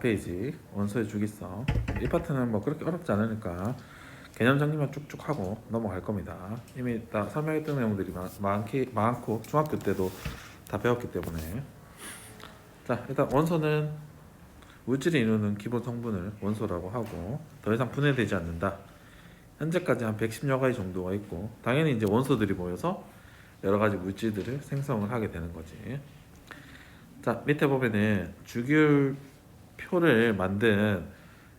4페이지 원소의 주기성 이 파트는 뭐 그렇게 어렵지 않으니까 개념 정리만 쭉쭉 하고 넘어갈 겁니다. 이미 다 설명했던 내용들이 많, 많기, 많고 중학교 때도 다 배웠기 때문에 자 일단 원소는 물질이 이루는 기본 성분을 원소라고 하고 더 이상 분해되지 않는다. 현재까지 한 110여 가지 정도가 있고 당연히 이제 원소들이 모여서 여러 가지 물질들을 생성을 하게 되는 거지. 자 밑에 보면은 주기율 표를 만든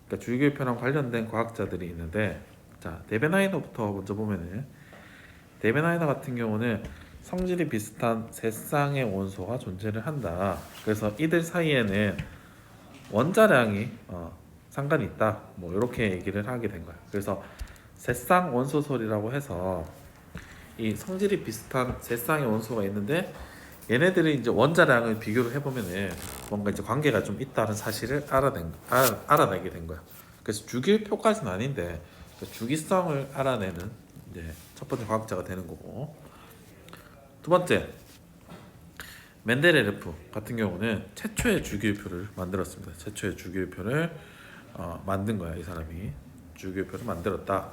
그러니까 주기율표랑 관련된 과학자들이 있는데 자 데베나이더부터 먼저 보면은 데베나이더 같은 경우는 성질이 비슷한 세 쌍의 원소가 존재를 한다. 그래서 이들 사이에는 원자량이 어, 상관이 있다. 뭐 이렇게 얘기를 하게 된 거야. 그래서 세 쌍 원소설이라고 해서 이 성질이 비슷한 세 쌍의 원소가 있는데 얘네들이 이제 원자량을 비교를 해보면은 뭔가 이제 관계가 좀 있다는 사실을 알아낸 알, 알아내게 된 거야. 그래서 주기표까지는 아닌데 그 주기성을 알아내는 이제 첫 번째 과학자가 되는 거고 두 번째 멘데레르프 같은 경우는 최초의 주기율표를 만들었습니다. 최초의 주기율표를 어, 만든 거야 이 사람이 주기율표를 만들었다.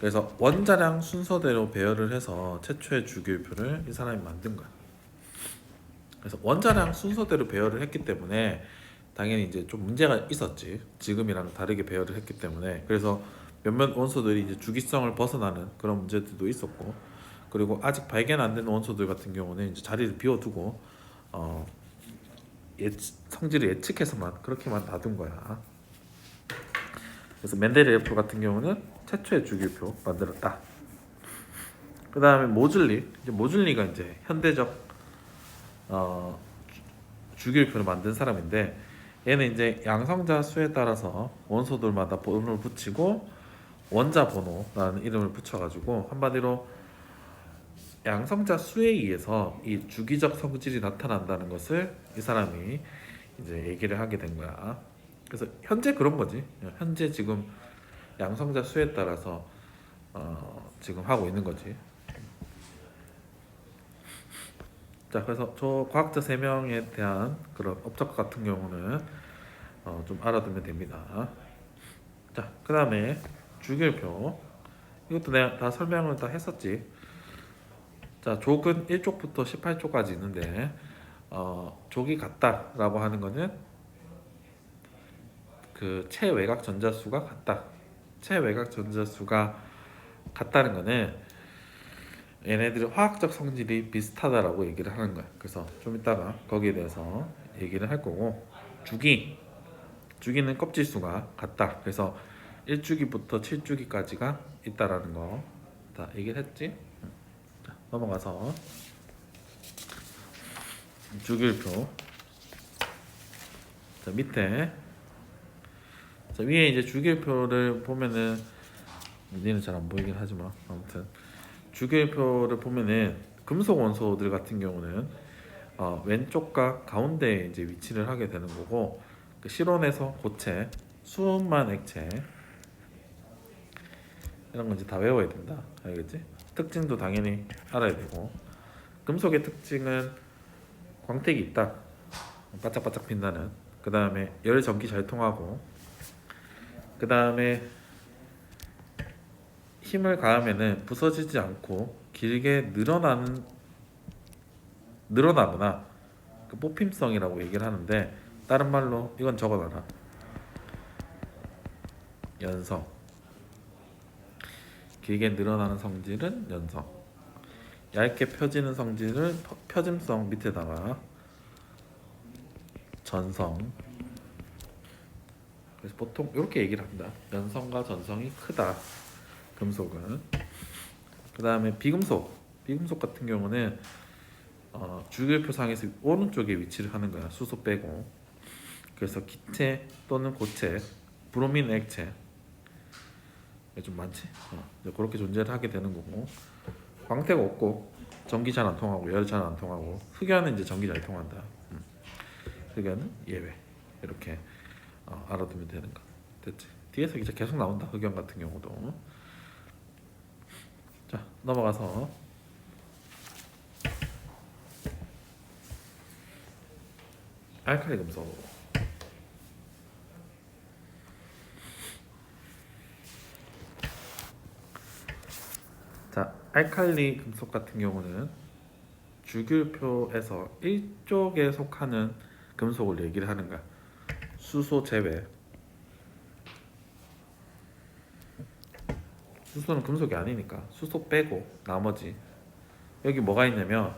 그래서 원자량 순서대로 배열을 해서 최초의 주기율표를 이 사람이 만든 거야. 그래서 원자량 순서대로 배열을 했기 때문에 당연히 이제 좀 문제가 있었지. 지금이랑 다르게 배열을 했기 때문에 그래서 몇몇 원소들이 이제 주기성을 벗어나는 그런 문제들도 있었고 그리고 아직 발견 안 된 원소들 같은 경우는 이제 자리를 비워두고 어 예측, 성질을 예측해서만 그렇게만 놔둔 거야. 그래서 멘데레프 같은 경우는 최초의 주기표 만들었다. 그 다음에 모즐리, 이제 모즐리가 이제 현대적 어, 주- 주기표를 만든 사람인데 얘는 이제 양성자 수에 따라서 원소들마다 번호를 붙이고 원자 번호라는 이름을 붙여가지고 한마디로 양성자 수에 의해서 이 주기적 성질이 나타난다는 것을 이 사람이 이제 얘기를 하게 된 거야. 그래서 현재 그런 거지. 현재 지금 양성자 수에 따라서 어, 지금 하고 있는 거지. 자, 그래서 저 과학자 세 명에 대한 그런 업적 같은 경우는 어, 좀 알아두면 됩니다. 자, 그 다음에 주기율표. 이것도 내가 다 설명을 다 했었지. 자, 족은 1족부터 18족까지 있는데 어, 족이 같다라고 하는 거는 그 체외곽 전자수가 같다. 체외곽 전자수가 같다는 거는 얘네들의 화학적 성질이 비슷하다라고 얘기를 하는 거야. 그래서 좀 이따가 거기에 대해서 얘기를 할 거고 주기 주기는 껍질 수가 같다. 그래서 1주기부터 7주기까지가 있다라는 거 다 얘기를 했지. 자, 넘어가서 주기율표 자 밑에 자 위에 이제 주기율표를 보면은 얘는 잘 안 보이긴 하지만 아무튼 주기율표를 보면은 금속 원소들 같은 경우는 어, 왼쪽과 가운데에 이제 위치를 하게 되는 거고 그 실온에서 고체, 수음만 액체 이런 건 이제 다 외워야 된다. 알겠지? 특징도 당연히 알아야 되고 금속의 특징은 광택이 있다. 바짝바짝 빛나는. 그 다음에 열 전기 잘 통하고 그 다음에 힘을 가하면은 부서지지 않고 길게 늘어나는 늘어나거나 그 뽑힘성이라고 얘기를 하는데 다른 말로 이건 적어놔라. 연성. 길게 늘어나는 성질은 연성. 얇게 펴지는 성질은 펴- 펴짐성 밑에다가 전성. 그래서 보통 이렇게 얘기를 합니다. 연성과 전성이 크다 금속은. 그 다음에 비금속. 비금속 같은 경우는 어, 주기율표상에서 오른쪽에 위치를 하는 거야. 수소 빼고. 그래서 기체 또는 고체 브로민 액체. 이게 좀 많지? 어, 그렇게 존재를 하게 되는 거고. 광택 없고 전기 잘 안 통하고 열 잘 안 통하고 흑연은 이제 전기 잘 통한다. 음. 흑연은 예외. 이렇게 어, 알아두면 되는 거. 됐지? 뒤에서 이제 계속 나온다 흑연 같은 경우도. 자 넘어가서. 알칼리 금속 자 알칼리 금속 같은 경우는 주기율표에서 1쪽에 속하는 금속을 얘기를 하는가? 수소 제외. 수소는 금속이 아니니까 수소 빼고 나머지 여기 뭐가 있냐면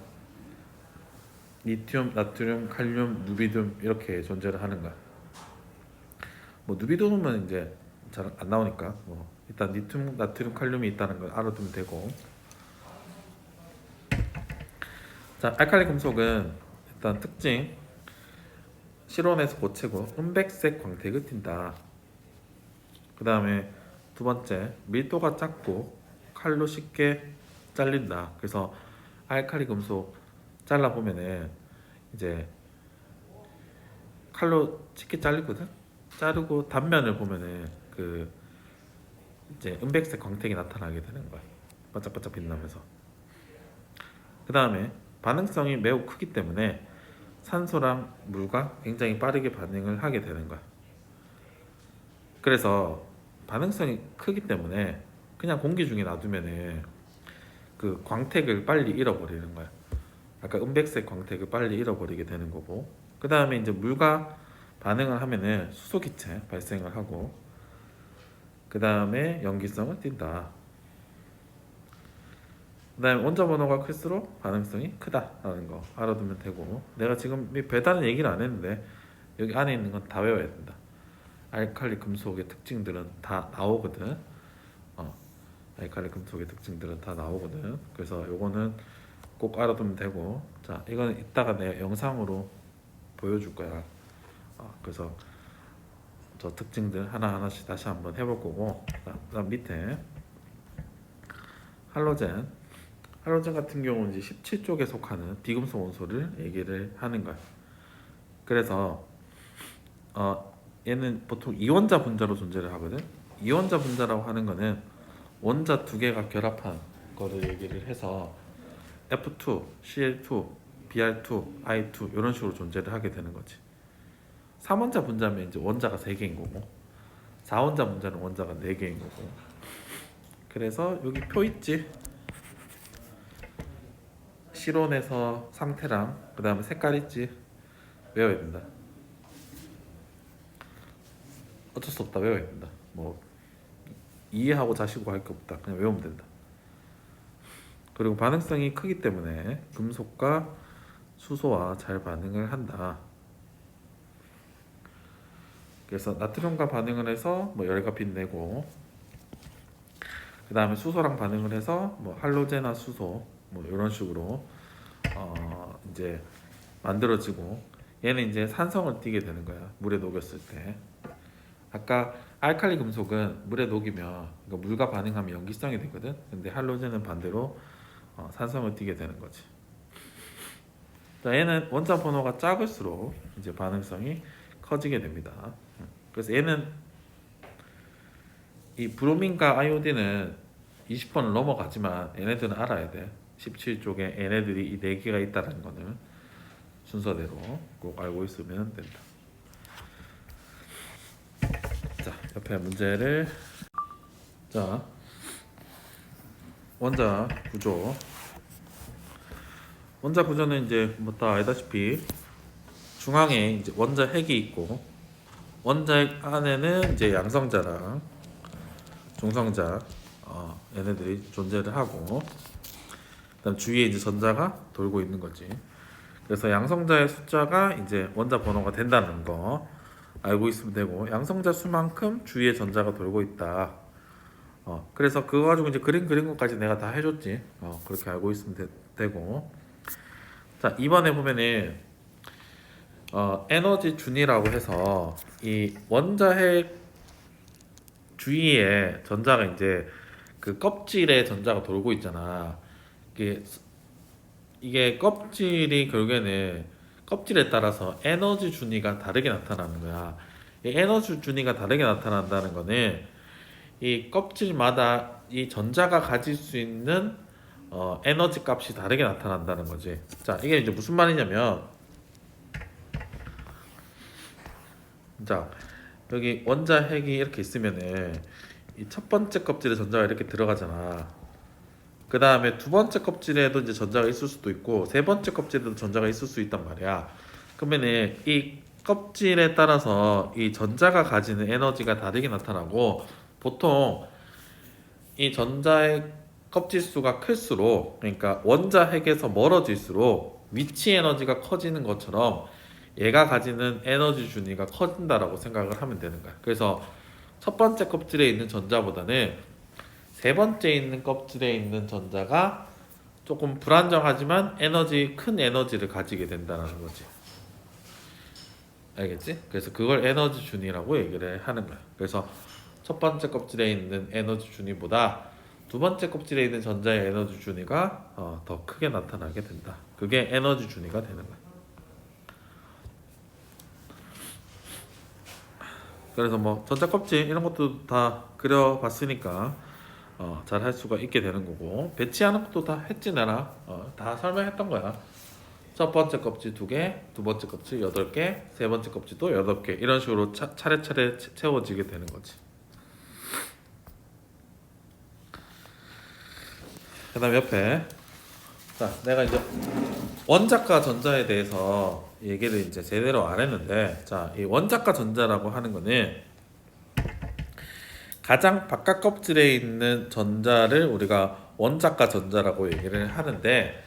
리튬, 나트륨, 칼륨, 누비듐 이렇게 존재를 하는 거야. 뭐 누비듐은 이제 잘 안 나오니까 뭐 일단 리튬, 나트륨, 칼륨이 있다는 걸 알아두면 되고. 자, 알칼리 금속은 일단 특징 실온에서 고체고 은백색 광택을 띈다. 그 다음에 두 번째 밀도가 작고 칼로 쉽게 잘린다. 그래서 알칼리 금속 잘라 보면은 이제 칼로 쉽게 잘리거든. 자르고 단면을 보면은 그 이제 은백색 광택이 나타나게 되는 거야. 반짝반짝 빛나면서. 그 다음에 반응성이 매우 크기 때문에 산소랑 물과 굉장히 빠르게 반응을 하게 되는 거야. 그래서 반응성이 크기 때문에 그냥 공기 중에 놔두면은 그 광택을 빨리 잃어버리는 거야. 아까 은백색 광택을 빨리 잃어버리게 되는 거고. 그 다음에 이제 물과 반응을 하면은 수소 기체 발생을 하고. 그 다음에 연기성을 띈다. 그 다음에 원자 번호가 클수록 반응성이 크다라는 거 알아두면 되고 내가 지금 이 배달은 얘기를 안 했는데 여기 안에 있는 건 다 외워야 된다 알칼리 금속의 특징들은 다 나오거든. 어, 알칼리 금속의 특징들은 다 나오거든. 그래서 요거는 꼭 알아두면 되고. 자 이거는 이따가 내가 영상으로 보여줄 거야. 어, 그래서 저 특징들 하나하나씩 다시 한번 해볼 거고. 자, 그다음 밑에 할로젠. 할로젠 같은 경우는 이제 17쪽에 속하는 비금속 원소를 얘기를 하는 거야. 그래서 어 얘는 보통 이원자 분자로 존재를 하거든. 이원자 분자라고 하는 거는 원자 두 개가 결합한 거를 얘기를 해서 F2, Cl2, Br2, I2 이런 식으로 존재를 하게 되는 거지. 3원자 분자면 이제 원자가 3개인 거고 4원자 분자는 원자가 4개인 거고 그래서 여기 표 있지? 실온에서 상태랑 그 다음에 색깔 있지 외워야 된다 어쩔 수 없다. 외워야 된다. 뭐 이해하고 자시고 할 게 없다. 그냥 외우면 된다. 그리고 반응성이 크기 때문에 금속과 수소와 잘 반응을 한다. 그래서 나트륨과 반응을 해서 뭐 열과 빛내고 그 다음에 수소랑 반응을 해서 뭐 할로제나 수소 뭐 이런 식으로 어 이제 만들어지고 얘는 이제 산성을 띠게 되는 거야. 물에 녹였을 때 아까 알칼리 금속은 물에 녹이면 그러니까 물과 반응하면 연기성이 되거든. 근데 할로젠은 반대로 어, 산성을 띠게 되는 거지. 자 얘는 원자 번호가 작을수록 이제 반응성이 커지게 됩니다. 그래서 얘는 이 브로민과 아이오딘은 20번을 넘어가지만 얘네들은 알아야 돼. 17쪽에 얘네들이 이 4개가 있다는 거는 순서대로 꼭 알고 있으면 된다. 자, 옆에 문제를. 자 원자 구조. 원자 구조는 이제 뭐 다 알다시피 중앙에 이제 원자 핵이 있고 원자 핵 안에는 이제 양성자랑 중성자 어, 얘네들이 존재를 하고 그다음 주위에 이제 전자가 돌고 있는 거지. 그래서 양성자의 숫자가 이제 원자 번호가 된다는 거 알고 있으면 되고 양성자 수만큼 주위에 전자가 돌고 있다. 어 그래서 그거 가지고 이제 그림 그린 것까지 내가 다 해줬지. 어 그렇게 알고 있으면 되, 고 자 이번에 보면은 어 에너지 준이라고 해서 이 원자핵 주위에 전자가 이제 그 껍질에 전자가 돌고 있잖아. 이게 이게 껍질이 결국에는 껍질에 따라서 에너지 준위가 다르게 나타나는 거야. 이 에너지 준위가 다르게 나타난다는 거는 이 껍질마다 이 전자가 가질 수 있는 어, 에너지 값이 다르게 나타난다는 거지. 자, 이게 이제 무슨 말이냐면 자, 여기 원자 핵이 이렇게 있으면은 이 첫 번째 껍질에 전자가 이렇게 들어가잖아. 그 다음에 두 번째 껍질에도 이제 전자가 있을 수도 있고 세 번째 껍질에도 전자가 있을 수 있단 말이야. 그러면은 이 껍질에 따라서 이 전자가 가지는 에너지가 다르게 나타나고 보통 이 전자의 껍질 수가 클수록 그러니까 원자 핵에서 멀어질수록 위치 에너지가 커지는 것처럼 얘가 가지는 에너지 준위가 커진다라고 생각을 하면 되는 거야. 그래서 첫 번째 껍질에 있는 전자보다는 세 번째 있는 껍질에 있는 전자가 조금 불안정하지만 에너지 큰 에너지를 가지게 된다는 거지. 알겠지? 그래서 그걸 에너지 준위라고 얘기를 하는 거야. 그래서 첫 번째 껍질에 있는 에너지 준위보다 두 번째 껍질에 있는 전자의 에너지 준위가 어, 더 크게 나타나게 된다. 그게 에너지 준위가 되는 거야. 그래서 뭐 전자 껍질 이런 것도 다 그려봤으니까 어, 잘 할 수가 있게 되는 거고 배치하는 것도 다 했지 내가 어, 다 설명했던 거야. 첫 번째 껍질 두 개, 두 번째 껍질 여덟 개, 세 번째 껍질도 여덟 개 이런 식으로 차, 차례차례 채- 채워지게 되는 거지. 그다음 옆에 자 내가 이제 원자과 전자에 대해서 얘기를 이제 제대로 안 했는데 자이 원자과 전자라고 하는 거는 가장 바깥 껍질에 있는 전자를 우리가 원자과 전자라고 얘기를 하는데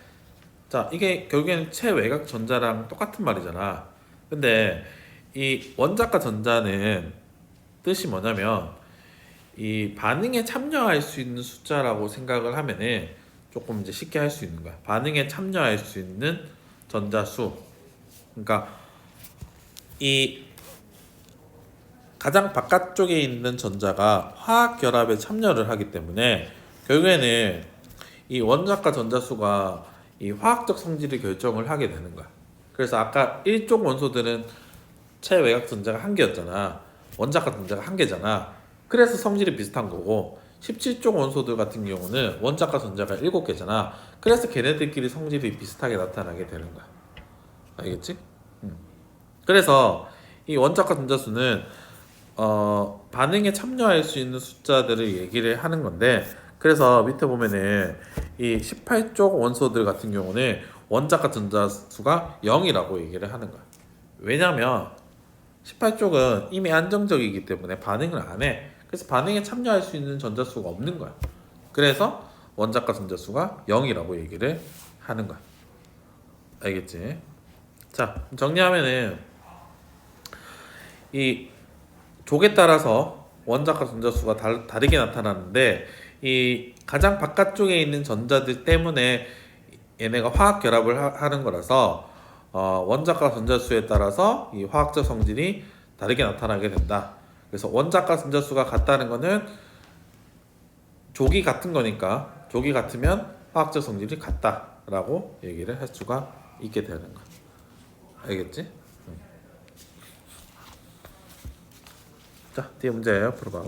자 이게 결국에는 최외곽 전자랑 똑같은 말이잖아. 근데 이 원자과 전자는 뜻이 뭐냐면 이 반응에 참여할 수 있는 숫자라고 생각을 하면은 조금 이제 쉽게 할 수 있는 거야. 반응에 참여할 수 있는 전자수. 그러니까 이 가장 바깥쪽에 있는 전자가 화학 결합에 참여를 하기 때문에 결국에는 이 원자과 전자수가 이 화학적 성질을 결정을 하게 되는 거야. 그래서 아까 일종 원소들은 최외곽 전자가 한 개였잖아. 원자과 전자가 한 개잖아. 그래서 성질이 비슷한 거고 17종 원소들 같은 경우는 원자과 전자가 일곱 개잖아. 그래서 걔네들끼리 성질이 비슷하게 나타나게 되는 거야. 알겠지? 음. 그래서 이 원자과 전자수는 어, 반응에 참여할 수 있는 숫자들을 얘기를 하는 건데 그래서 밑에 보면은 이 18쪽 원소들 같은 경우는 원자과 전자수가 0이라고 얘기를 하는 거야. 왜냐면 18쪽은 이미 안정적이기 때문에 반응을 안 해. 그래서 반응에 참여할 수 있는 전자수가 없는 거야. 그래서 원자과 전자수가 0이라고 얘기를 하는 거야. 알겠지? 자, 정리하면은 이 족에 따라서 원자과 전자수가 다, 다르게 나타나는데 이 가장 바깥쪽에 있는 전자들 때문에 얘네가 화학 결합을 하, 는 거라서 어, 원자과 전자수에 따라서 이 화학적 성질이 다르게 나타나게 된다. 그래서 원자과 전자수가 같다는 거는 족이 같은 거니까 족이 같으면 화학적 성질이 같다라고 얘기를 할 수가 있게 되는 거. 알겠지? 자, 뒤에 문제 풀어봐.